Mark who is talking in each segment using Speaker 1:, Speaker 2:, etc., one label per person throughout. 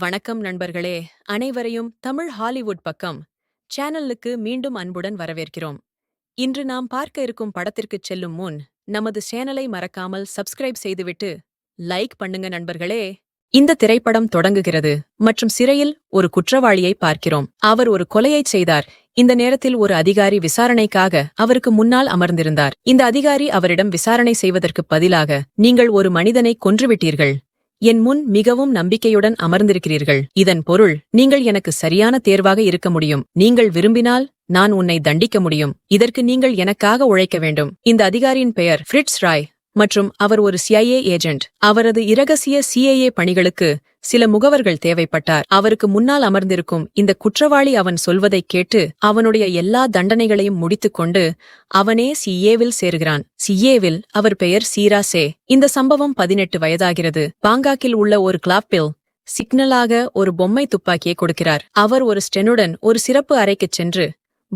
Speaker 1: வணக்கம் நண்பர்களே. அனைவரையும் தமிழ் ஹாலிவுட் பக்கம் சேனலுக்கு மீண்டும் அன்புடன் வரவேற்கிறோம். இன்று நாம் பார்க்க இருக்கும் படத்திற்குச் செல்லும் முன் நமது சேனலை மறக்காமல் சப்ஸ்கிரைப் செய்துவிட்டு லைக் பண்ணுங்க நண்பர்களே. இந்த திரைப்படம் தொடங்குகிறது மற்றும் சிறையில் ஒரு குற்றவாளியை பார்க்கிறோம். அவர் ஒரு கொலையைச் செய்தார். இந்த நேரத்தில் ஒரு அதிகாரி விசாரணைக்காக அவருக்கு முன்னால் அமர்ந்திருந்தார். இந்த அதிகாரி அவரிடம் விசாரணை செய்வதற்கு பதிலாக நீங்கள் ஒரு மனிதனை கொன்றுவிட்டீர்கள். என் முன் மிகவும் நம்பிக்கையுடன் அமர்ந்திருக்கிறீர்கள். இதன் பொருள் நீங்கள் எனக்கு சரியான தேர்வாக இருக்க முடியும். நீங்கள் விரும்பினால் நான் உன்னை தண்டிக்க முடியும். இதற்கு நீங்கள் எனக்காக உழைக்க வேண்டும். இந்த அதிகாரியின் பெயர் ஃப்ரிட்ஸ் ராய். மற்றும் அவர் ஒரு சிஐஏ ஏஜென்ட். அவரது இரகசிய சிஐஏ பணிகளுக்கு சில முகவர்கள் தேவைப்பட்டார். அவருக்கு முன்னால் அமர்ந்திருக்கும் இந்த குற்றவாளி அவன் சொல்வதைக் கேட்டு அவனுடைய எல்லா தண்டனைகளையும் முடித்துக்கொண்டு அவனே சிஏவில் சேர்கிறான். சிஏவில் அவர் பெயர் சீராசே இந்த சம்பவம் பதினெட்டு வயதாகிறது. பாங்காக்கில் உள்ள ஒரு கிளாப்பில் சிக்னலாக ஒரு பொம்மை துப்பாக்கியை கொடுக்கிறார். அவர் ஒரு ஸ்டெனுடன் ஒரு சிறப்பு அறைக்குச் சென்று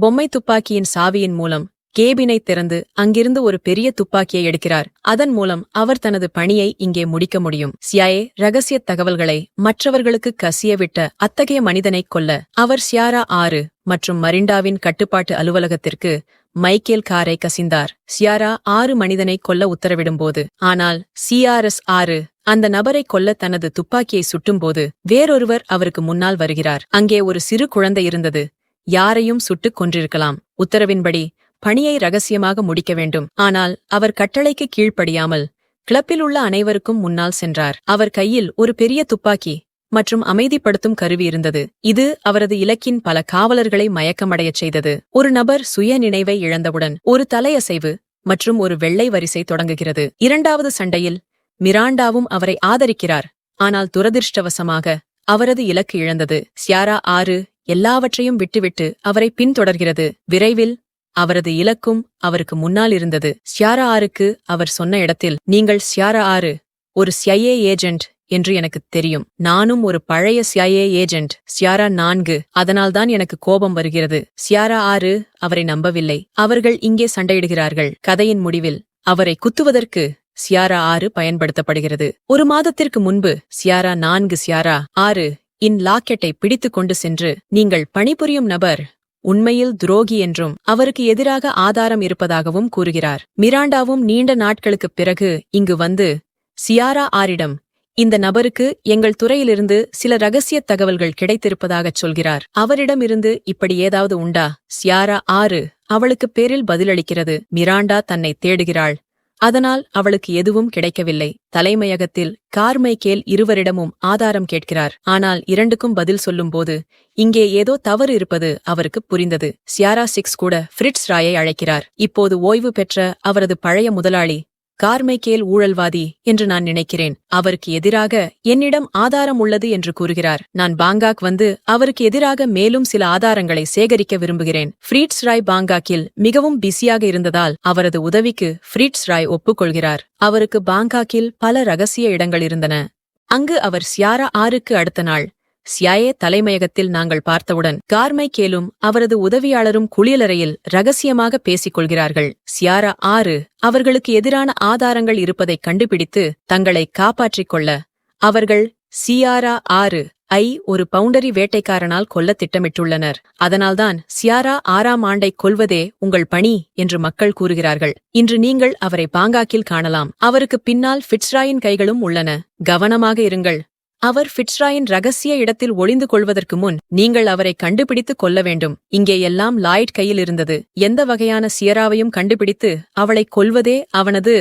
Speaker 1: பொம்மை துப்பாக்கியின் சாவியின் மூலம் கேபினை திறந்து அங்கிருந்து ஒரு பெரிய துப்பாக்கியை எடுக்கிறார். அதன் மூலம் அவர் தனது பணியை இங்கே முடிக்க முடியும். சியாயே ரகசிய தகவல்களை மற்றவர்களுக்கு கசியவிட்ட அத்தகைய மனிதனைக் கொல்ல அவர் சியாரா ஆறு மற்றும் மரிண்டாவின் கட்டுப்பாட்டு அலுவலகத்திற்கு மைக்கேல் காரை கசிந்தார். சியாரா ஆறு மனிதனை கொல்ல உத்தரவிடும்போது ஆனால் சிஆர்எஸ் ஆறு அந்த நபரை கொல்ல தனது துப்பாக்கியை சுட்டும்போது வேறொருவர் அவருக்கு முன்னால் வருகிறார். அங்கே ஒரு சிறு குழந்தை இருந்தது. யாரையும் சுட்டுக் கொன்றிருக்கலாம். உத்தரவின்படி பணியை ரகசியமாக முடிக்க வேண்டும். ஆனால் அவர் கட்டளைக்கு கீழ்ப்படியாமல் கிளப்பில் உள்ள அனைவருக்கும் முன்னால் சென்றார். அவர் கையில் ஒரு பெரிய துப்பாக்கி மற்றும் அமைதிப்படுத்தும் கருவி இருந்தது. இது அவரது இலக்கின் பல காவலர்களை மயக்கமடையச் செய்தது. ஒரு நபர் சுய நினைவை இழந்தவுடன் ஒரு தலையசைவு மற்றும் ஒரு வெள்ளை வரிசை தொடங்குகிறது. இரண்டாவது சண்டையில் மிராண்டாவும் அவரை ஆதரிக்கிறார். ஆனால் துரதிர்ஷ்டவசமாக அவரது இலக்கு இழந்தது. சியாரா ஆறு எல்லாவற்றையும் விட்டுவிட்டு அவரை பின்தொடர்கிறது. விரைவில் அவரது இலக்கும் அவருக்கு முன்னால் இருந்தது. சியாரா ஆருக்கு அவர் சொன்ன இடத்தில் நீங்கள் சியாரா ஆறு ஒரு சிஐஏ ஏஜென்ட் என்று எனக்கு தெரியும். நானும் ஒரு பழைய சிஐஏ ஏஜென்ட் சியாரா நான்கு. அதனால்தான் எனக்கு கோபம் வருகிறது. சியாரா ஆறு அவரை நம்பவில்லை. அவர்கள் இங்கே சண்டையிடுகிறார்கள். கதையின் முடிவில் அவரை குத்துவதற்கு சியாரா ஆறு பயன்படுத்தப்படுகிறது. ஒரு மாதத்திற்கு முன்பு சியாரா நான்கு சியாரா ஆறு இன் லாக்கெட்டை பிடித்துக் கொண்டு சென்று நீங்கள் பணிபுரியும் நபர் உண்மையில் துரோகி என்றும் அவருக்கு எதிராக ஆதாரம் இருப்பதாகவும் கூறுகிறார். மிராண்டாவும் நீண்ட நாட்களுக்குப் பிறகு இங்கு வந்து சியாரா ஆரிடம் இந்த நபருக்கு எங்கள் துறையிலிருந்து சில ரகசிய தகவல்கள் கிடைத்திருப்பதாகச் சொல்கிறார். அவரிடமிருந்து இப்படி ஏதாவது உண்டா? சியாரா ஆறு அவளுக்கு பேரில் பதிலளிக்கிறது. மிராண்டா தன்னை தேடுகிறாள். அதனால் அவளுக்கு எதுவும் கிடைக்கவில்லை. தலைமையகத்தில் கார்மைக்கேல் இருவரிடமும் ஆதாரம் கேட்கிறார். ஆனால் இரண்டுக்கும் பதில் சொல்லும்போது இங்கே ஏதோ தவறு இருப்பது அவருக்கு புரிந்தது. சியாரா சிக்ஸ் கூட ஃப்ரிட்ஸ் ராயை அழைக்கிறார். இப்போது ஓய்வு பெற்ற அவரது பழைய முதலாளி கார்மைக்கேல் ஊழல்வாதி என்று நான் நினைக்கிறேன். அவருக்கு எதிராக என்னிடம் ஆதாரம் உள்ளது என்று கூறுகிறார். நான் பாங்காக் வந்து அவருக்கு எதிராக மேலும் சில ஆதாரங்களை சேகரிக்க விரும்புகிறேன். ஃப்ரீட்ஸ் ராய் பாங்காக்கில் மிகவும் பிஸியாக இருந்ததால் அவரது உதவிக்கு ஃப்ரீட்ஸ் ராய் ஒப்புக்கொள்கிறார். அவருக்கு பாங்காக்கில் பல ரகசிய இடங்கள் இருந்தன. அங்கு அவர் சியாரா ஆறுக்கு அடுத்த நாள் சியாயே தலைமையகத்தில் நாங்கள் பார்த்தவுடன் கார்மை கேலும் அவரது உதவியாளரும் குளியலறையில் ரகசியமாக பேசிக் கொள்கிறார்கள் சியாரா ஆறு அவர்களுக்கு எதிரான ஆதாரங்கள் இருப்பதைக் கண்டுபிடித்து தங்களை காப்பாற்றிக் கொள்ள அவர்கள் சியாரா ஆறு ஐ ஒரு பவுண்டரி வேட்டைக்காரனால் கொல்ல திட்டமிட்டுள்ளனர். அதனால்தான் சியாரா ஆறாம் ஆண்டை கொல்வதே உங்கள் பணி என்று மக்கள் கூறுகிறார்கள். இன்று நீங்கள் அவரை பாங்காக்கில் காணலாம். அவருக்கு பின்னால் ஃபிட்ஸ்ராயின் கைகளும் உள்ளன. கவனமாக இருங்கள். அவர் ஃபிட்ஸ்ராயின் ரகசிய இடத்தில் ஒளிந்து கொள்வதற்கு முன் நீங்கள் அவரை கண்டுபிடித்துக் கொல்ல வேண்டும். இங்கே எல்லாம் லாய்ட் கையில் இருந்தது. எந்த வகையான சியராவையும் கண்டுபிடித்து அவளை கொல்வதே அவனது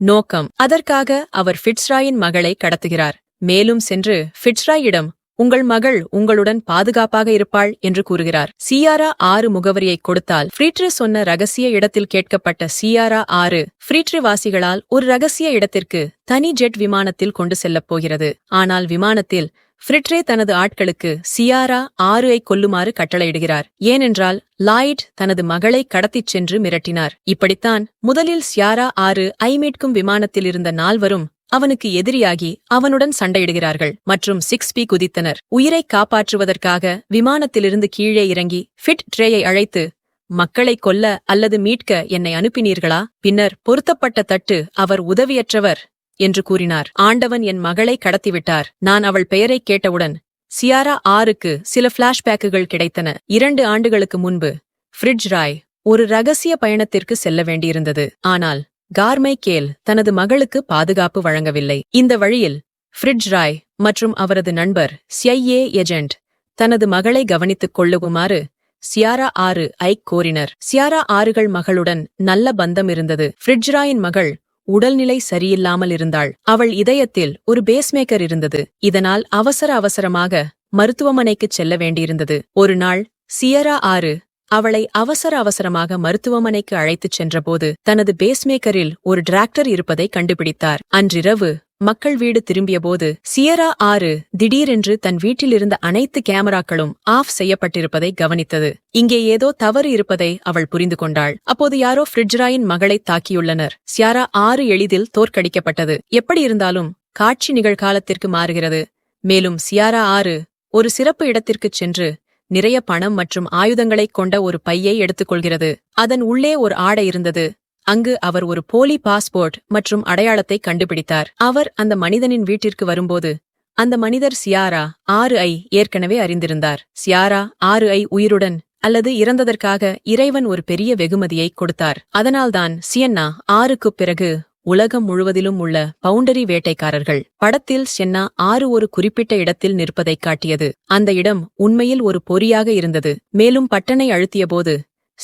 Speaker 1: நோக்கம். அதற்காக அவர் ஃபிட்ஸ்ராயின் மகளை கடத்துகிறார். மேலும் சென்று ஃபிட்ஸ்ராயிடம் உங்கள் மகள் உங்களுடன் பாதுகாப்பாக இருப்பாள் என்று கூறுகிறார். சியாரா ஆறு முகவரியை கொடுத்தால் ஃப்ரீட்ரி சொன்ன ரகசிய இடத்தில் கேட்கப்பட்ட சியாரா ஆறு ஃப்ரீட்ரி வாசிகளால் ஒரு ரகசிய இடத்திற்கு தனி ஜெட் விமானத்தில் கொண்டு செல்லப் போகிறது. ஆனால் விமானத்தில் ஃப்ரிட்ரே தனது ஆட்களுக்கு சியாரா ஆறு ஐ கொல்லுமாறு கட்டளையிடுகிறார். ஏனென்றால் லாய்ட் தனது மகளை கடத்திச் சென்று மிரட்டினார். இப்படித்தான் முதலில் சியாரா ஆறு ஐ மீட்கும் விமானத்தில் இருந்த நால்வரும் அவனுக்கு எதிரியாகி அவனுடன் சண்டையிடுகிறார்கள். மற்றும் சிக்ஸ் பி குதித்தனர். உயிரை காப்பாற்றுவதற்காக விமானத்திலிருந்து கீழே இறங்கி ஃபிட் ட்ரேயை அழைத்து மக்களை கொல்ல அல்லது மீட்க என்னை அனுப்பினீர்களா பின்னர் பொருத்தப்பட்ட தட்டு அவர் உதவியற்றவர் என்று கூறினார். ஆண்டவன் என் மகளை கடத்திவிட்டார். நான் அவள் பெயரைக் கேட்டவுடன் சியாரா ஆறுக்கு சில பிளாஷ்பேக்குகள் கிடைத்தன. இரண்டு ஆண்டுகளுக்கு முன்பு ஃப்ரிட்ஜ் ராய் ஒரு ரகசிய பயணத்திற்கு செல்ல வேண்டியிருந்தது. ஆனால் கார்மைக்கேல் தனது மகளுக்கு பாதுகாப்பு வழங்கவில்லை. இந்த வழியில் ஃப்ரிட்ஜ் ராய் மற்றும் அவரது நண்பர் சிஐஏ ஏஜென்ட் தனது மகளை கவனித்துக் கொள்ளுமாறு சியாரா ஆறு ஐக் கோரினர். சியாரா ஆறுகள் மகளுடன் நல்ல பந்தம் இருந்தது. ஃப்ரிட்ஜ்ராயின் மகள் உடல்நிலை சரியில்லாமல் இருந்தாள். அவள் இதயத்தில் ஒரு பேஸ்மேக்கர் இருந்தது. இதனால் அவசர அவசரமாக மருத்துவமனைக்குச் செல்ல வேண்டியிருந்தது. ஒரு நாள் சியரா ஆறு அவளை அவசர அவசரமாக மருத்துவமனைக்கு அழைத்துச் சென்றபோது தனது பேஸ்மேக்கரில் ஒரு டிராக்டர் இருப்பதை கண்டுபிடித்தார். அன்றிரவு மக்கள் வீடு திரும்பியபோது சியரா ஆறு திடீரென்று தன் வீட்டிலிருந்த அனைத்து கேமராக்களும் ஆஃப் செய்யப்பட்டிருப்பதை கவனித்தது. இங்கே ஏதோ தவறு இருப்பதை அவள் புரிந்து கொண்டாள். அப்போது யாரோ ஃப்ரிட்ஜ்ராயின் மகளை தாக்கியுள்ளனர். சியாரா ஆறு எளிதில் தோற்கடிக்கப்பட்டது. எப்படி இருந்தாலும் காட்சி நிகழ்காலத்திற்கு மாறுகிறது. மேலும் சியாரா ஆறு ஒரு சிறப்பு இடத்திற்குச் சென்று நிறைய பணம் மற்றும் ஆயுதங்களைக் கொண்ட ஒரு பையை எடுத்துக்கொள்கிறது. அதன் உள்ளே ஒரு ஆடை இருந்தது. அங்கு அவர் ஒரு போலி பாஸ்போர்ட் மற்றும் அடையாளத்தை கண்டுபிடித்தார். அவர் அந்த மனிதனின் வீட்டிற்கு வரும்போது அந்த மனிதர் சியாரா ஆறு ஐ ஏற்கனவே அறிந்திருந்தார். சியாரா ஆறு ஐ உயிருடன் அல்லது இறந்ததற்காக இறைவன் ஒரு பெரிய வெகுமதியை கொடுத்தார். அதனால்தான் சியன்னா ஆறுக்குப் பிறகு உலகம் முழுவதிலும் உள்ள பவுண்டரி வேட்டைக்காரர்கள். படத்தில் சென்னா ஆறு ஒரு குறிப்பிட்ட இடத்தில் நிற்பதைக் காட்டியது. அந்த இடம் உண்மையில் ஒரு பொறியாக இருந்தது. மேலும் பட்டனை அழுத்தியபோது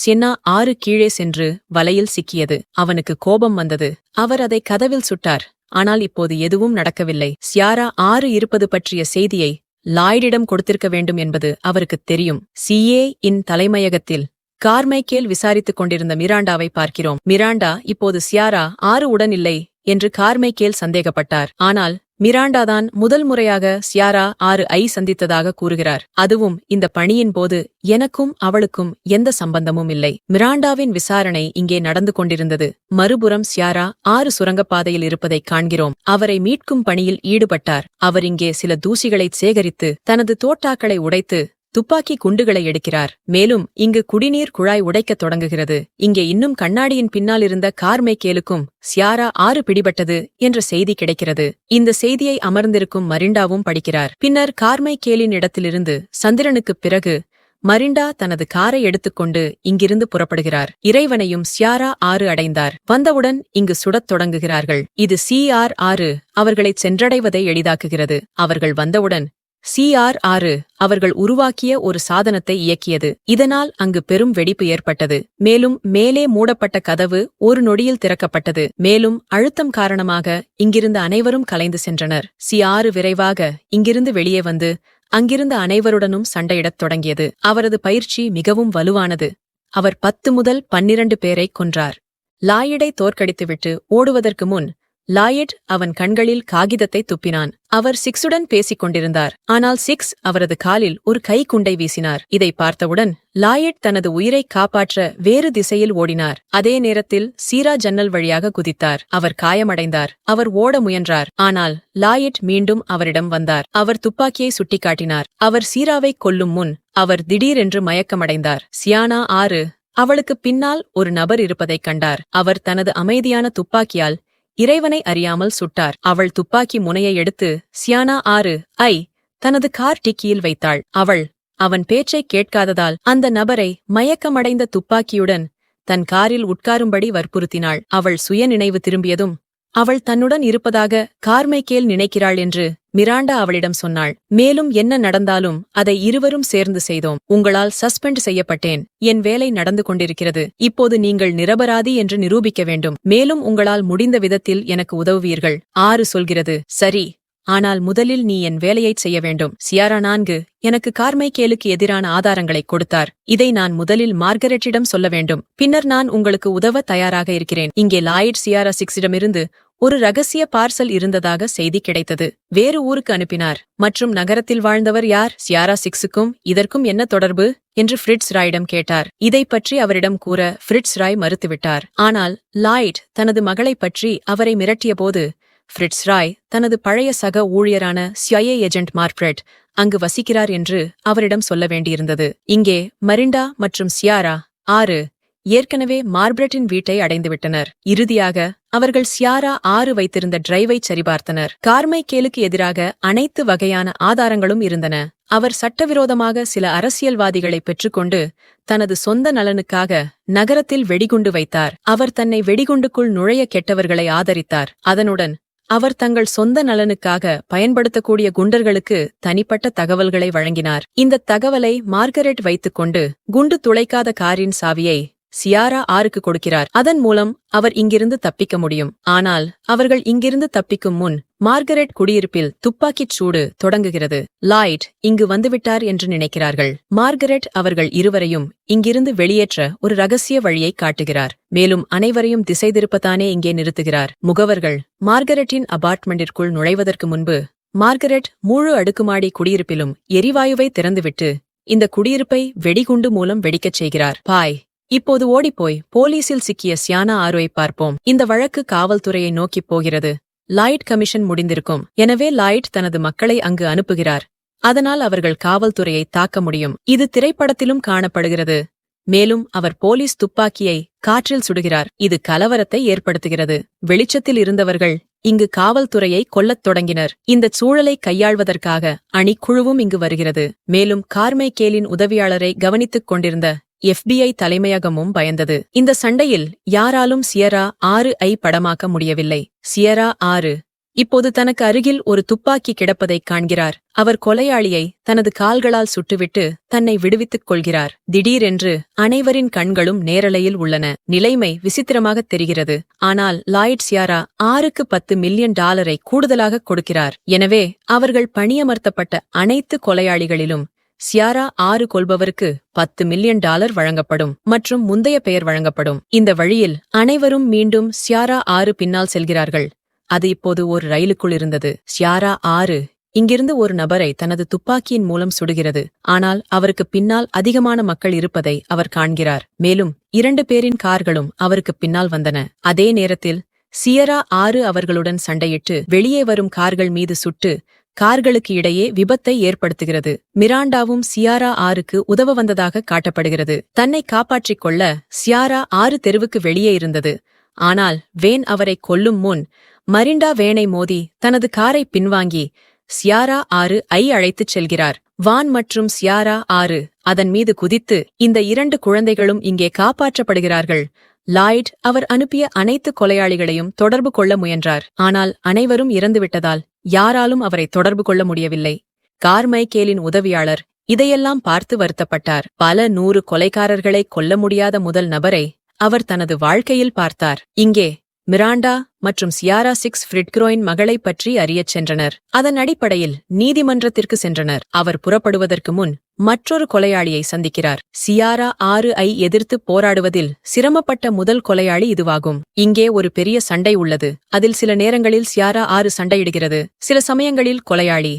Speaker 1: சென்னா ஆறு கீழே சென்று வலையில் சிக்கியது. அவனுக்கு கோபம் வந்தது. அவர் அதை கதவில் சுட்டார். ஆனால் இப்போது எதுவும் நடக்கவில்லை. சியாரா ஆறு இருப்பது பற்றிய செய்தியை லாய்டிடம் கொடுத்திருக்க வேண்டும் என்பது அவருக்குத் தெரியும். சிஏ இன் தலைமையகத்தில் கார்மைக்கேல் விசாரித்துக் கொண்டிருந்த மிராண்டாவை பார்க்கிறோம். மிராண்டா இப்போது சியாரா ஆறு உடன் இல்லை என்று கார்மைக்கேல் சந்தேகப்பட்டார். ஆனால் மிராண்டாதான் முதல் முறையாக சியாரா ஆறு ஐ சந்தித்ததாக கூறுகிறார். அதுவும் இந்த பணியின் போது எனக்கும் அவளுக்கும் எந்த சம்பந்தமும் இல்லை. மிராண்டாவின் விசாரணை இங்கே நடந்து கொண்டிருந்தது. மறுபுறம் சியாரா ஆறு சுரங்கப்பாதையில் இருப்பதைக் காண்கிறோம். அவரை மீட்கும் பணியில் ஈடுபட்டார். அவர் இங்கே சில தூசிகளைச் சேகரித்து தனது தோட்டாக்களை உடைத்து துப்பாக்கி குண்டுகளை எடுக்கிறார். மேலும் இங்கு குடிநீர் குழாய் உடைக்கத் தொடங்குகிறது. இங்கே இன்னும் கண்ணாடியின் பின்னால் இருந்த கார்மைக்கேலுக்கும் சியாரா ஆறு பிடிபட்டது என்ற செய்தி கிடைக்கிறது. இந்த செய்தியை அமர்ந்திருக்கும் மரிண்டாவும் படிக்கிறார். பின்னர் கார்மைக்கேலின் இடத்திலிருந்து சந்திரனுக்குப் பிறகு மரிண்டா தனது காரை எடுத்துக்கொண்டு இங்கிருந்து புறப்படுகிறார். இறைவனையும் சியாரா ஆறு அடைந்தார். வந்தவுடன் இங்கு சுடத் தொடங்குகிறார்கள். இது சி ஆர் ஆறு அவர்களைச் சென்றடைவதை எளிதாக்குகிறது. அவர்கள் வந்தவுடன் சிஆர் ஆறு அவர்கள் உருவாக்கிய ஒரு சாதனத்தை இயக்கியது. இதனால் அங்கு பெரும் வெடிப்பு ஏற்பட்டது. மேலும் மேலே மூடப்பட்ட கதவு ஒரு நொடியில் திறக்கப்பட்டது. மேலும் அழுத்தம் காரணமாக இங்கிருந்த அனைவரும் கலைந்து சென்றனர். சி ஆறு விரைவாக இங்கிருந்து வெளியே வந்து அங்கிருந்த அனைவருடனும் சண்டையிடத் தொடங்கியது. அவரது பயிற்சி மிகவும் வலுவானது. அவர் பத்து முதல் பன்னிரண்டு பேரை கொன்றார். லாயிடை தோற்கடித்துவிட்டு ஓடுவதற்கு முன் லாயட் அவன் கண்களில் காகிதத்தை துப்பினான். அவர் சிக்ஸுடன் பேசிக் கொண்டிருந்தார். ஆனால் சிக்ஸ் அவரது காலில் ஒரு கை குண்டை வீசினார். இதை பார்த்தவுடன் லாயட் தனது உயிரை காப்பாற்ற வேறு திசையில் ஓடினார். அதே நேரத்தில் சீரா ஜன்னல் வழியாக குதித்தார். அவர் காயமடைந்தார். அவர் ஓட முயன்றார். ஆனால் லாயட் மீண்டும் அவரிடம் வந்தார். அவர் துப்பாக்கியை சுட்டிக்காட்டினார். அவர் சீராவை கொல்லும் முன் அவர் திடீரென்று மயக்கமடைந்தார். சியானா ஆறு அவளுக்கு பின்னால் ஒரு நபர் இருப்பதைக் கண்டார். அவர் தனது அமைதியான துப்பாக்கியால் இறைவனை அறியாமல் சுட்டார். அவள் துப்பாக்கி முனையை எடுத்து சியானா ஆறு ஐ தனது கார் டிக்கியில் வைத்தாள். அவள் அவன் பேச்சைக் கேட்காததால் அந்த நபரை மயக்கமடைந்த துப்பாக்கியுடன் தன் காரில் உட்காரும்படி வற்புறுத்தினாள். அவள் சுயநினைவு திரும்பியதும் அவள் தன்னுடன் இருப்பதாக கார்மைக்கேல் நினைக்கிறாள் என்று மிராண்டா அவளிடம் சொன்னாள் மேலும் என்ன நடந்தாலும் அதை இருவரும் சேர்ந்து செய்தோம். உங்களால் சஸ்பெண்ட் செய்யப்பட்டேன். என் வேலை நடந்து கொண்டிருக்கிறது. இப்போது நீங்கள் நிரபராதி என்று நிரூபிக்க வேண்டும். மேலும் உங்களால் முடிந்த விதத்தில் எனக்கு உதவுவீர்கள். ஆறு சொல்கிறது சரி. ஆனால் முதலில் நீ என் வேலையைச் செய்ய வேண்டும். சியாரா நான்கு எனக்கு கார்மைக்கேலுக்கு எதிரான ஆதாரங்களைக் கொடுத்தார். இதை நான் முதலில் மார்கரெட்டிடம் சொல்ல வேண்டும். பின்னர் நான் உங்களுக்கு உதவ தயாராக இருக்கிறேன். இங்கே லாயிட் சியாரா சிக்ஸிடமிருந்து ஒரு ரகசிய பார்சல் இருந்ததாக செய்தி கிடைத்தது. வேறு ஊருக்கு அனுப்பினார். மற்றும் நகரத்தில் வாழ்ந்தவர் யார்? சியாரா சிக்ஸுக்கும் இதற்கும் என்ன தொடர்பு? என்று ஃப்ரிட்ஸ் ராயிடம் கேட்டார். இதை பற்றி அவரிடம் கூற ஃப்ரிட்ஸ் ராய் மறுத்துவிட்டார். ஆனால் லாய்ட் தனது மகளைப் பற்றி அவரை மிரட்டியபோது ஃப்ரிட்ஸ் ராய் தனது பழைய சக ஊழியரான சிஐஏ ஏஜென்ட் மார்ப்ரெட் அங்கு வசிக்கிறார் என்று அவரிடம் சொல்ல வேண்டியிருந்தது. இங்கே மரிண்டா மற்றும் சியாரா ஆறு ஏற்கனவே மார்பரட்டின் வீட்டை அடைந்துவிட்டனர். இறுதியாக அவர்கள் சியாரா ஆறு வைத்திருந்த டிரைவை சரிபார்த்தனர். கார்மைக்கேலுக்கு எதிராக அனைத்து வகையான ஆதாரங்களும் இருந்தன. அவர் சட்டவிரோதமாக சில அரசியல்வாதிகளை பெற்றுக்கொண்டு தனது சொந்த நலனுக்காக நகரத்தில் வெடிகுண்டு வைத்தார். அவர் தன்னை வெடிகுண்டுக்குள் நுழைய கெட்டவர்களை ஆதரித்தார். அதனுடன் அவர் தங்கள் சொந்த நலனுக்காக பயன்படுத்தக்கூடிய குண்டர்களுக்கு தனிப்பட்ட தகவல்களை வழங்கினார். இந்த தகவலை மார்கரெட் வைத்துக்கொண்டு குண்டு துளைக்காத காரின் சாவியை சியாரா ஆருக்கு கொடுக்கிறார். அதன் மூலம் அவர் இங்கிருந்து தப்பிக்க முடியும். ஆனால் அவர்கள் இங்கிருந்து தப்பிக்கும் முன் மார்கரெட் குடியிருப்பில் துப்பாக்கிச் சூடு தொடங்குகிறது. லாய்ட் இங்கு வந்துவிட்டார் என்று நினைக்கிறார்கள். மார்கரெட் அவர்கள் இருவரையும் இங்கிருந்து வெளியேற்ற ஒரு ரகசிய வழியை காட்டுகிறார். மேலும் அனைவரையும் திசை திருப்பத்தானே இங்கே நிறுத்துகிறார். முகவர்கள் மார்கரெட்டின் அபார்ட்மெண்டிற்குள் நுழைவதற்கு முன்பு மார்கரெட் முழு அடுக்குமாடி குடியிருப்பிலும் எரிவாயுவை திறந்துவிட்டு இந்த குடியிருப்பை வெடிகுண்டு மூலம் வெடிக்கச் செய்கிறார். பாய். இப்போது ஓடிப்போய் போலீசில் சிக்கிய சியானா ஆரோவை பார்ப்போம். இந்த வழக்கு காவல்துறையை நோக்கிப் போகிறது. லாய்ட் கமிஷன் முடிந்திருக்கும். எனவே லாய்ட் தனது மக்களை அங்கு அனுப்புகிறார். அதனால் அவர்கள் காவல்துறையை தாக்க முடியும். இது திரைப்படத்திலும் காணப்படுகிறது. மேலும் அவர் போலீஸ் துப்பாக்கியை காற்றில் சுடுகிறார். இது கலவரத்தை ஏற்படுத்துகிறது. வெளிச்சத்தில் இருந்தவர்கள் இங்கு காவல்துறையை கொல்லத் தொடங்கினர். இந்த சூழலை கையாள்வதற்காக அணிக்குழுவும் இங்கு வருகிறது. மேலும் கார்மைகேலின் உதவியாளரை கவனித்துக் கொண்டிருந்த எஃபிஐ தலைமையகமும் பயந்தது. இந்த சண்டையில் யாராலும் சியரா ஆறு ஐ படமாக்க முடியவில்லை. சியரா ஆறு. இப்போது தனக்கு அருகில் ஒரு துப்பாக்கி கிடப்பதைக் காண்கிறார். அவர் கொலையாளியை தனது கால்களால் சுட்டுவிட்டு தன்னை விடுவித்துக் கொள்கிறார். திடீரென்று அனைவரின் கண்களும் நேரலையில் உள்ளன. நிலைமை விசித்திரமாகத் தெரிகிறது. ஆனால் லாய்ட் சியாரா ஆறுக்கு பத்து மில்லியன் டாலரை கூடுதலாக கொடுக்கிறார். எனவே அவர்கள் பணியமர்த்தப்பட்ட அனைத்து கொலையாளிகளிலும் சியாரா ஆறு கொள்பவருக்கு பத்து மில்லியன் டாலர் வழங்கப்படும் மற்றும் முந்தைய பெயர் வழங்கப்படும். இந்த வழியில் அனைவரும் மீண்டும் சியாரா ஆறு பின்னால் செல்கிறார்கள். அது இப்போது ஒரு ரயிலுக்குள் இருந்தது. சியாரா ஆறு இங்கிருந்து ஒரு நபரை தனது துப்பாக்கியின் மூலம் சுடுகிறது. ஆனால் அவருக்கு பின்னால் அதிகமான மக்கள் இருப்பதை அவர் காண்கிறார். மேலும் இரண்டு பேரின் கார்களும் அவருக்கு பின்னால் வந்தன. அதே நேரத்தில் சியரா ஆறு அவர்களுடன் சண்டையிட்டு வெளியே வரும் கார்கள் மீது சுட்டு கார்களுக்கு இடையே விபத்தை ஏற்படுத்துகிறது. மிராண்டாவும் சியாரா ஆறுக்கு உதவ வந்ததாக காட்டப்படுகிறது. தன்னை காப்பாற்றிக் கொள்ள சியாரா ஆறு தெருவுக்கு வெளியே இருந்தது. ஆனால் வேன் அவரை கொல்லும் முன் மரிண்டா வேனை மோதி தனது காரை பின்வாங்கி சியாரா ஆறு ஐ அழைத்துச் செல்கிறார். வான் மற்றும் சியாரா ஆறு அதன் மீது குதித்து இந்த இரண்டு குழந்தைகளும் இங்கே காப்பாற்றப்படுகிறார்கள். லாய்ட் அவர் அனுப்பிய அனைத்து கொலையாளிகளையும் தொடர்பு கொள்ள முயன்றார். ஆனால் அனைவரும் இறந்துவிட்டதால் யாராலும் அவரை தொடர்பு கொள்ள முடியவில்லை. கார்மைக்கேலின் உதவியாளர் இதையெல்லாம் பார்த்து வருத்தப்பட்டார். பல நூறு கொலைக்காரர்களை கொல்ல முடியாத முதல் நபரை அவர் தனது வாழ்க்கையில் பார்த்தார். இங்கே மிராண்டா மற்றும் சியாரா சிக்ஸ் ஃப்ரிட்க்ரோயின் மகளை பற்றி அறியச் சென்றனர். அதன் அடிப்படையில் நீதிமன்றத்திற்கு சென்றனர். அவர் புறப்படுவதற்கு முன் மற்றொரு கொலையாளியை சந்திக்கிறார். சியாரா ஆறு ஐ எதிர்த்து போராடுவதில் சிரமப்பட்ட முதல் கொலையாளி இதுவாகும். இங்கே ஒரு பெரிய சண்டை உள்ளது. அதில் சில நேரங்களில் சியாரா ஆறு சண்டையிடுகிறது. சில சமயங்களில் கொலையாளி.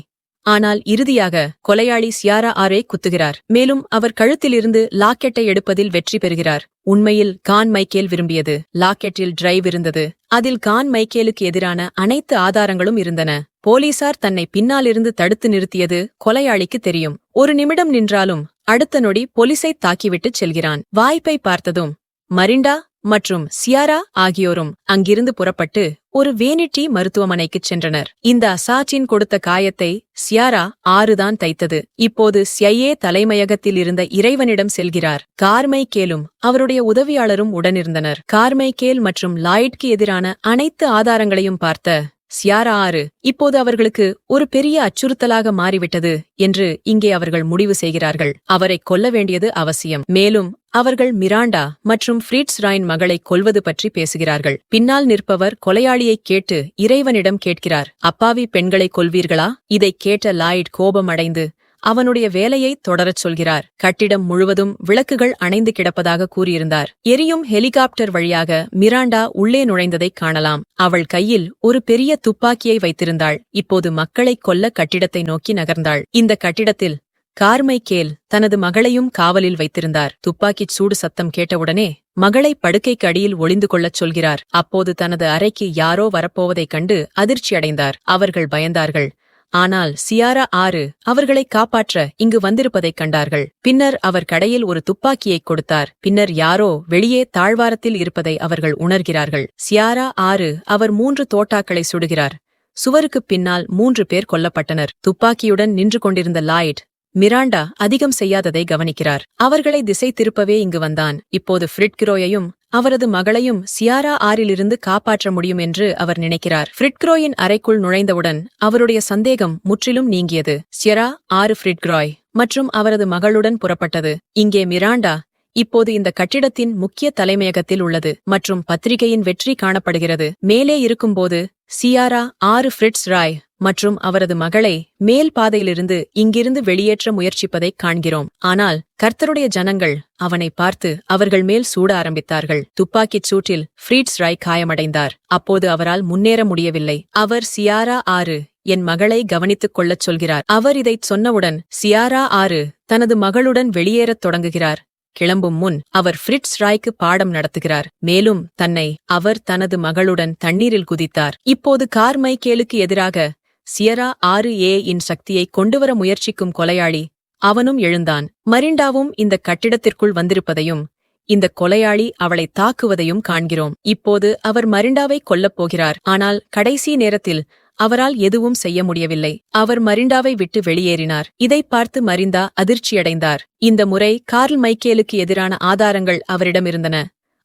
Speaker 1: ஆனால் இறுதியாக கொலையாளி சியாரா ஆரை குத்துகிறார். மேலும் அவர் கழுத்திலிருந்து லாக்கெட்டை எடுப்பதில் வெற்றி பெறுகிறார். உண்மையில் கான் மைக்கேல் விரும்பியது. லாக்கெட்டில் டிரைவ் இருந்தது. அதில் கான் மைக்கேலுக்கு எதிரான அனைத்து ஆதாரங்களும் இருந்தன. போலீசார் தன்னை பின்னாலிருந்து தடுத்து நிறுத்தியது கொலையாளிக்கு தெரியும். ஒரு நிமிடம் நின்றாலும் அடுத்த நொடி போலீஸைத் தாக்கிவிட்டுச் செல்கிறான். வாய்ப்பை பார்த்ததும் மரிண்டா மற்றும் சியாரா ஆகியோரும் அங்கிருந்து புறப்பட்டு ஒரு வேனிட்டி மருத்துவமனைக்குச் சென்றனர். இந்த அசாச்சின் கொடுத்த காயத்தை சியாரா ஆறுதான் தைத்தது. இப்போது சியையே தலைமையகத்தில் இருந்த இறைவனிடம் செல்கிறார். கார்மைக்கேலும் அவருடைய உதவியாளரும் உடனிருந்தனர். கார்மைக்கேல் மற்றும் லாய்ட்க்கு எதிரான அனைத்து ஆதாரங்களையும் பார்த்த சியாரா ஆறு இப்போது அவர்களுக்கு ஒரு பெரிய அச்சுறுத்தலாக மாறிவிட்டது என்று இங்கே அவர்கள் முடிவு செய்கிறார்கள். அவரை கொல்ல வேண்டியது அவசியம். மேலும் அவர்கள் மிராண்டா மற்றும் ஃப்ரீட்ஸ் ராயின் மகளை கொல்வது பற்றி பேசுகிறார்கள். பின்னால் நிற்பவர் கொலையாளியைக் கேட்டு இறைவனிடம் கேட்கிறார் அப்பாவி பெண்களை கொல்வீர்களா? இதைக் கேட்ட லாய்ட் கோபமடைந்து அவனுடைய வேலையை தொடரச் சொல்கிறார். கட்டிடம் முழுவதும் விளக்குகள் அணைந்து கிடப்பதாக கூறியிருந்தார். எரியும் ஹெலிகாப்டர் வழியாக மிராண்டா உள்ளே நுழைந்ததைக் காணலாம். அவள் கையில் ஒரு பெரிய துப்பாக்கியை வைத்திருந்தாள். இப்போது மக்களைக் கொல்ல கட்டிடத்தை நோக்கி நகர்ந்தாள். இந்த கட்டிடத்தில் கார்மை கேல் தனது மகளையும் காவலில் வைத்திருந்தார். துப்பாக்கிச் சூடு சத்தம் கேட்டவுடனே மகளை படுக்கைக்கு அடியில் ஒளிந்து கொள்ளச் சொல்கிறார். அப்போது தனது அறைக்கு யாரோ வரப்போவதைக் கண்டு அதிர்ச்சியடைந்தார். அவர்கள் பயந்தார்கள். ஆனால் சியாரா ஆறு அவர்களை காப்பாற்ற இங்கு வந்திருப்பதைக் கண்டார்கள். பின்னர் அவர் கடையில் ஒரு துப்பாக்கியைக் கொடுத்தார். பின்னர் யாரோ வெளியே தாழ்வாரத்தில் இருப்பதை அவர்கள் உணர்கிறார்கள். சியாரா ஆறு அவர் மூன்று தோட்டாக்களை சுடுகிறார். சுவருக்குப் பின்னால் மூன்று பேர் கொல்லப்பட்டனர். துப்பாக்கியுடன் நின்று கொண்டிருந்த லாய்ட் மிராண்டா அதிகம் செய்யாததை கவனிக்கிறார். அவர்களை திசை திருப்பவே இங்கு வந்தான். இப்போது ஃப்ரிட்கிரோயையும் அவரது மகளையும் சியாரா ஆறிலிருந்து காப்பாற்ற முடியும் என்று அவர் நினைக்கிறார். ஃப்ரிட்க்ரோயின் அறைக்குள் நுழைந்தவுடன் அவருடைய சந்தேகம் முற்றிலும் நீங்கியது. சியரா ஆறு ஃப்ரிட்க்ராய் மற்றும் அவரது மகளுடன் புறப்பட்டது. இங்கே மிராண்டா இப்போது இந்த கட்டிடத்தின் முக்கிய தலைமையகத்தில் உள்ளது மற்றும் பத்திரிகையின் வெற்றி காணப்படுகிறது. மேலே இருக்கும்போது சியாரா ஆறு ஃப்ரிட்ஸ் ராய் மற்றும் அவரது மகளை மேல் பாதையிலிருந்து இங்கிருந்து வெளியேற்ற முயற்சிப்பதைக் காண்கிறோம். ஆனால் கர்த்தருடைய ஜனங்கள் அவனை பார்த்து அவர்கள் மேல் சூட ஆரம்பித்தார்கள். துப்பாக்கிச் சூட்டில் ஃப்ரீட்ஸ் ராய் காயமடைந்தார். அப்போது அவரால் முன்னேற முடியவில்லை. அவர் சியாரா ஆறு என் மகளை கவனித்துக் கொள்ளச் சொல்கிறார். அவர் இதைச் சொன்னவுடன் சியாரா ஆறு தனது மகளுடன் வெளியேறத் தொடங்குகிறார். கிளம்பும் முன் அவர் ஃப்ரிட்ஸ் ராய்க்கு பாடம் நடத்துகிறார். மேலும் தன்னை அவர் தனது மகளுடன் தண்ணீரில் குதித்தார். இப்போது கார் மைக்கேலுக்கு எதிராக சியரா ஆறு ஏ இன் சக்தியை கொண்டுவர முயற்சிக்கும் கொலையாளி அவனும் எழுந்தான். மரிண்டாவும் இந்த கட்டிடத்திற்குள் வந்திருப்பதையும் இந்த கொலையாளி அவளை தாக்குவதையும் காண்கிறோம். இப்போது அவர் மரிண்டாவை கொல்லப் போகிறார். ஆனால் கடைசி நேரத்தில் அவரால் எதுவும் செய்ய முடியவில்லை. அவர் மரிண்டாவை விட்டு வெளியேறினார். இதை பார்த்து மரிந்தா அதிர்ச்சியடைந்தார். இந்த முறை கார்ல் மைக்கேலுக்கு எதிரான ஆதாரங்கள் அவரிடம் இருந்தன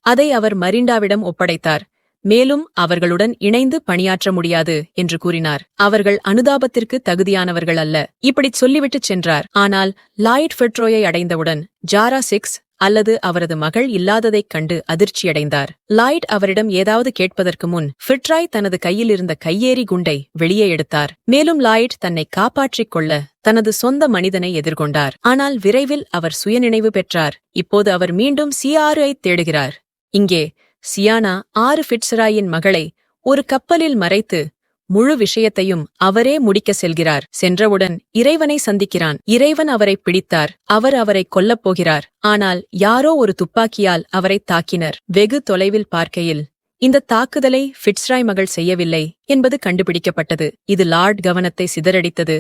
Speaker 1: அதை அவர் மரிண்டாவிடம் ஒப்படைத்தார். மேலும் அவர்களுடன் இணைந்து பணியாற்ற முடியாது என்று கூறினார். அவர்கள் அனுதாபத்திற்கு தகுதியானவர்கள் அல்ல. இப்படிச் சொல்லிவிட்டுச் சென்றார். ஆனால் லாயிட் ஃபெட்ரோயை அடைந்தவுடன் ஜாரா சிக்ஸ் அல்லது அவரது மகள் இல்லாததைக் கண்டு அதிர்ச்சியடைந்தார். லாய்ட் அவரிடம் ஏதாவது கேட்பதற்கு முன் ஃபிட்ராய் தனது கையில் இருந்த கையேறி குண்டை வெளியே எடுத்தார். மேலும் லாய்ட் தன்னை காப்பாற்றிக் கொள்ள தனது சொந்த மனிதனை எதிர்கொண்டார். ஆனால் விரைவில் அவர் சுயநினைவு பெற்றார். இப்போது அவர் மீண்டும் சிஆர்ஐ தேடுகிறார். இங்கே சியானா ஆறு ஃபிட்ஸராயின் மகளை ஒரு கப்பலில் மறைத்து முழு விஷயத்தையும் அவரே முடிக்க செல்கிறார். சென்றவுடன் இறைவனை சந்திக்கிறான். இறைவன் அவரை பிடித்தார். அவர் அவரை கொல்லப் போகிறார். ஆனால் யாரோ ஒரு துப்பாக்கியால் அவரை தாக்கினர். வெகு தொலைவில் பார்க்கையில் இந்த தாக்குதலை ஃபிட்ஸ்ராய் மகள் செய்யவில்லை என்பது கண்டுபிடிக்கப்பட்டது. இது லார்ட் கவனத்தை சிதறடித்தது.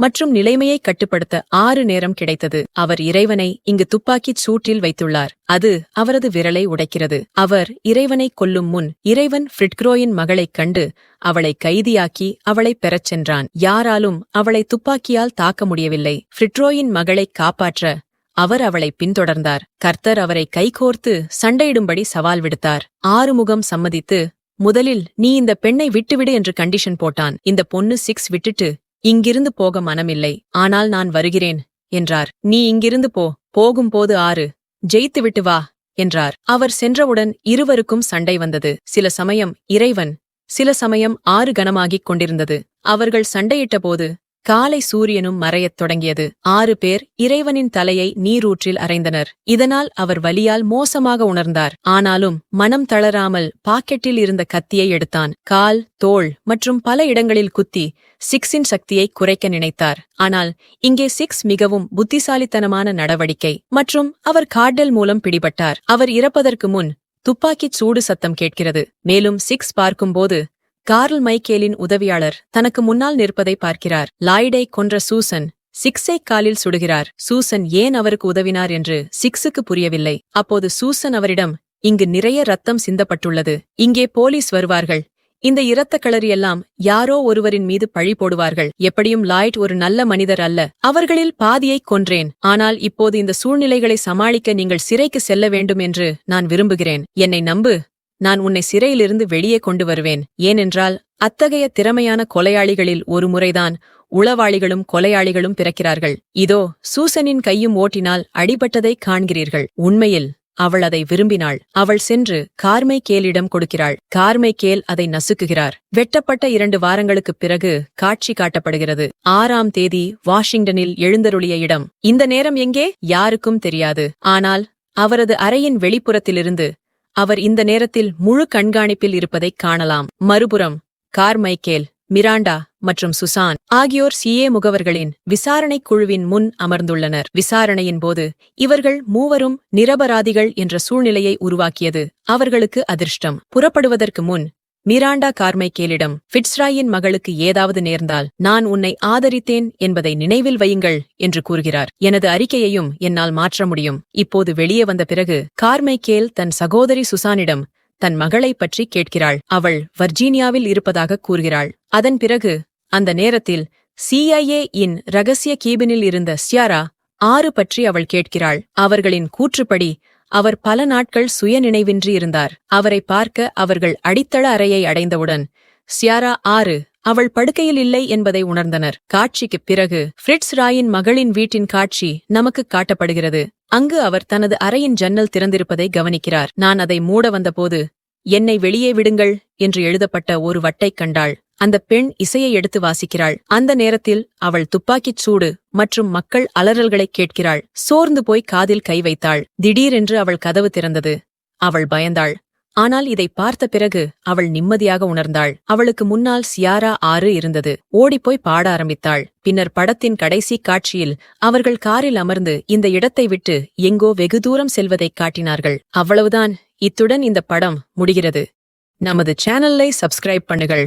Speaker 1: மற்றும் நிலைமையை கட்டுப்படுத்த ஆறு நேரம் கிடைத்தது. அவர் இறைவனை இங்கு துப்பாக்கிச் சூட்டில் வைத்துள்ளார். அது அவரது விரலை உடைக்கிறது. அவர் இறைவனை கொல்லும் முன் இறைவன் ஃப்ரிட்க்ரோயின் மகளைக் கண்டு அவளை கைதியாக்கி அவளை பெறச் சென்றான். யாராலும் அவளை துப்பாக்கியால் தாக்க முடியவில்லை. ஃப்ரிட்ரோயின் மகளைக் காப்பாற்ற அவர் அவளை பின்தொடர்ந்தார். கர்த்தர் அவரை கைகோர்த்து சண்டையிடும்படி சவால் விடுத்தார். ஆறுமுகம் சம்மதித்து முதலில் நீ இந்த பெண்ணை விட்டுவிடு என்று கண்டிஷன் போட்டான். இந்த பொண்ணு சிக்ஸ் விட்டுட்டு இங்கிருந்து போக மனமில்லை. ஆனால் நான் வருகிறேன் என்றார். நீ இங்கிருந்து போ. போகும்போது ஆறு. ஜெயித்துவிட்டு வா என்றார். அவர் சென்றவுடன் இருவருக்கும் சண்டை வந்தது. சில சமயம் இறைவன் சில சமயம் ஆறு கனமாகிக் கொண்டிருந்தது. அவர்கள் சண்டையிட்டபோது காலை சூரியனும் மறையத் தொடங்கியது. ஆறு பேர் இறைவனின் தலையை நீரூற்றில் அறைந்தனர். இதனால் அவர் வலியால் மோசமாக உணர்ந்தார். ஆனாலும் மனம் தளராமல் பாக்கெட்டில் இருந்த கத்தியை எடுத்தான். கால் தோள் மற்றும் பல இடங்களில் குத்தி சிக்ஸின் சக்தியை குறைக்க நினைத்தார். ஆனால் இங்கே சிக்ஸ் மிகவும் புத்திசாலித்தனமான நடவடிக்கை மற்றும் அவர் கார்டல் மூலம் பிடிபட்டார். அவர் இறப்பதற்கு முன் துப்பாக்கிச் சூடு சத்தம் கேட்கிறது. மேலும் சிக்ஸ் பார்க்கும்போது கார்ல் மைக்கேலின் உதவியாளர் தனக்கு முன்னால் நிற்பதை பார்க்கிறார். லாய்டை கொன்ற சூசன் சிக்ஸை காலில் சுடுகிறார். சூசன் ஏன் அவருக்கு உதவினார் என்று சிக்ஸுக்கு புரியவில்லை. அப்போது சூசன் அவரிடம் இங்கு நிறைய ரத்தம் சிந்தப்பட்டுள்ளது. இங்கே போலீஸ் வருவார்கள். இந்த இரத்த களரியெல்லாம் யாரோ ஒருவரின் மீது பழி போடுவார்கள். எப்படியும் லாய்ட் ஒரு நல்ல மனிதர் அல்ல. அவர்களில் பாதியைக் கொன்றேன். ஆனால் இப்போது இந்த சூழ்நிலைகளை சமாளிக்க நீங்கள் சிறைக்கு செல்ல வேண்டும் என்று நான் விரும்புகிறேன். என்னை நம்பு. நான் உன்னை சிறையிலிருந்து வெளியே கொண்டு வருவேன். ஏனென்றால் அத்தகைய திறமையான கொலையாளிகளில் ஒரு முறைதான் உளவாளிகளும் கொலையாளிகளும் பிறக்கிறார்கள். இதோ சூசனின் கையும் ஓட்டினால் அடிபட்டதைக் காண்கிறீர்கள். உண்மையில் அவள் அதை விரும்பினாள். அவள் சென்று கார்மை கேலிடம் கொடுக்கிறாள். கார்மை கேல் அதை நசுக்குகிறார். வெட்டப்பட்ட இரண்டு வாரங்களுக்குப் பிறகு காட்சி காட்டப்படுகிறது. ஆறாம் தேதி வாஷிங்டனில் எழுந்தருளிய இடம். இந்த நேரம் எங்கே? யாருக்கும் தெரியாது. ஆனால் அவரது அறையின் வெளிப்புறத்திலிருந்து அவர் இந்த நேரத்தில் முழு கண்காணிப்பில் இருப்பதைக் காணலாம். மறுபுறம் கார்மைக்கேல் மிராண்டா மற்றும் சுசான் ஆகியோர் சிஏ முகவர்களின் விசாரணைக் குழுவின் முன் அமர்ந்துள்ளனர். விசாரணையின் போது இவர்கள் மூவரும் நிரபராதிகள் என்ற சூழ்நிலையை உருவாக்கியது அவர்களுக்கு அதிர்ஷ்டம். புறப்படுவதற்கு முன் மிராண்டா கார்மைக்கேலிடம் ஃபிட்ஸ்ராயின் மகளுக்கு ஏதாவது நேர்ந்தால் நான் உன்னை ஆதரித்தேன் என்பதை நினைவில் வையுங்கள் என்று கூறுகிறார். எனது அறிக்கையையும் என்னால் மாற்ற முடியும். இப்போது வெளியே வந்த பிறகு கார்மைக்கேல் தன் சகோதரி சுசானிடம் தன் மகளைப் பற்றி கேட்கிறாள். அவள் வர்ஜீனியாவில் இருப்பதாக கூறுகிறாள். அதன் பிறகு அந்த நேரத்தில் சிஐஏ இன் ரகசிய கேபினில் இருந்த ஸ்யாரா ஆறு பற்றி அவள் கேட்கிறாள். அவர்களின் கூற்றுப்படி அவர் பல நாட்கள் சுயநினைவின்றி இருந்தார். அவரை பார்க்க அவர்கள் அடித்தள அறையை அடைந்தவுடன் சியாரா ஆறு. அவள் படுக்கையில் இல்லை என்பதை உணர்ந்தனர். காட்சிக்குப் பிறகு ஃபிரிட்ஸ் ராயின் மகளின் வீட்டின் காட்சி நமக்கு காட்டப்படுகிறது. அங்கு அவர் தனது அறையின் ஜன்னல் திறந்திருப்பதை கவனிக்கிறார். நான் அதை மூட வந்தபோது என்னை வெளியே விடுங்கள் என்று எழுதப்பட்ட ஒரு வட்டைக் கண்டாள். அந்த பெண் இசையை எடுத்து வாசிக்கிறாள். அந்த நேரத்தில் அவள் துப்பாக்கிச் சூடு மற்றும் மக்கள் அலறல்களை கேட்கிறாள். சோர்ந்து போய் காதில் கை வைத்தாள். திடீரென்று அவள் கதவு திறந்தது. அவள் பயந்தாள். ஆனால் இதை பார்த்த பிறகு அவள் நிம்மதியாக உணர்ந்தாள். அவளுக்கு முன்னால் சியாரா ஆறு இருந்தது. ஓடிப்போய் பாட ஆரம்பித்தாள். பின்னர் படத்தின் கடைசி காட்சியில் அவர்கள் காரில் அமர்ந்து இந்த இடத்தை விட்டு எங்கோ வெகு தூரம் செல்வதைக் காட்டினார்கள். அவ்வளவுதான். இத்துடன் இந்த படம் முடிகிறது. நமது சேனலை சப்ஸ்கிரைப் பண்ணுகள்